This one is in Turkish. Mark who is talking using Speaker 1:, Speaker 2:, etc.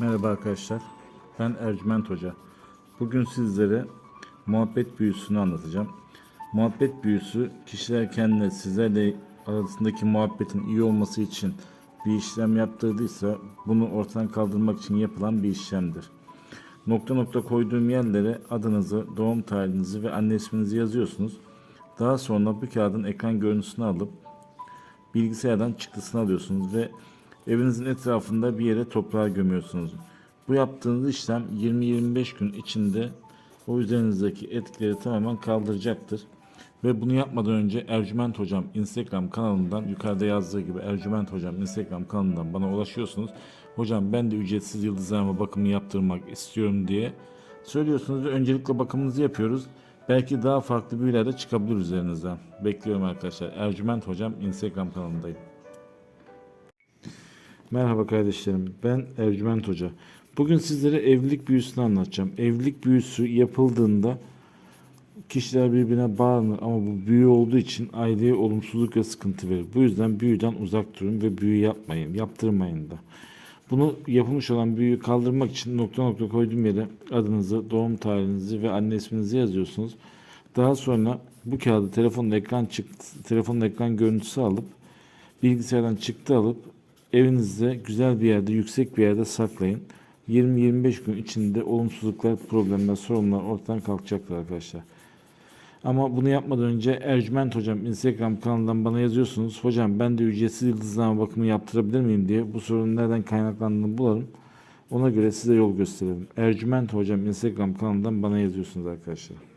Speaker 1: Merhaba arkadaşlar. Ben Ercüment Hoca. Bugün sizlere muhabbet büyüsünü anlatacağım. Muhabbet büyüsü kişiler kendine sizlerle arasındaki muhabbetin iyi olması için bir işlem yaptırdıysa bunu ortadan kaldırmak için yapılan bir işlemdir. Nokta nokta koyduğum yerlere adınızı, doğum tarihinizi ve anne isminizi yazıyorsunuz. Daha sonra bu kağıdın ekran görüntüsünü alıp bilgisayardan çıktısını alıyorsunuz ve evinizin etrafında bir yere toprağa gömüyorsunuz. Bu yaptığınız işlem 20-25 gün içinde o üzerinizdeki etkileri tamamen kaldıracaktır. Ve bunu yapmadan önce Ercüment Hocam Instagram kanalından yukarıda yazdığı gibi Ercüment Hocam Instagram kanalından bana ulaşıyorsunuz. Hocam ben de ücretsiz yıldızlarıma bakımı yaptırmak istiyorum diye söylüyorsunuz ve öncelikle bakımınızı yapıyoruz. Belki daha farklı büyüler de çıkabilir üzerinizden. Bekliyorum arkadaşlar. Ercüment Hocam Instagram kanalındayım. Merhaba kardeşlerim. Ben Ercüment Hoca. Bugün sizlere evlilik büyüsünü anlatacağım. Evlilik büyüsü yapıldığında kişiler birbirine bağlanır ama bu büyü olduğu için aileye olumsuzluk ve sıkıntı verir. Bu yüzden büyüden uzak durun ve büyü yapmayın, yaptırmayın da. Bunu yapılmış olan büyüyü kaldırmak için nokta nokta koyduğum yere adınızı, doğum tarihinizi ve anne isminizi yazıyorsunuz. Daha sonra bu kağıdı telefonun ekran çıktı, telefonun ekran görüntüsü alıp bilgisayardan çıktı alıp evinizde güzel bir yerde, yüksek bir yerde saklayın. 20-25 gün içinde olumsuzluklar, problemler, sorunlar ortadan kalkacaktır arkadaşlar. Ama bunu yapmadan önce Ercüment Hocam Instagram kanalından bana yazıyorsunuz. Hocam ben de ücretsiz yıldızlama bakımı yaptırabilir miyim diye bu sorunun nereden kaynaklandığını bulalım. Ona göre size yol gösterelim. Ercüment Hocam Instagram kanalından bana yazıyorsunuz arkadaşlar.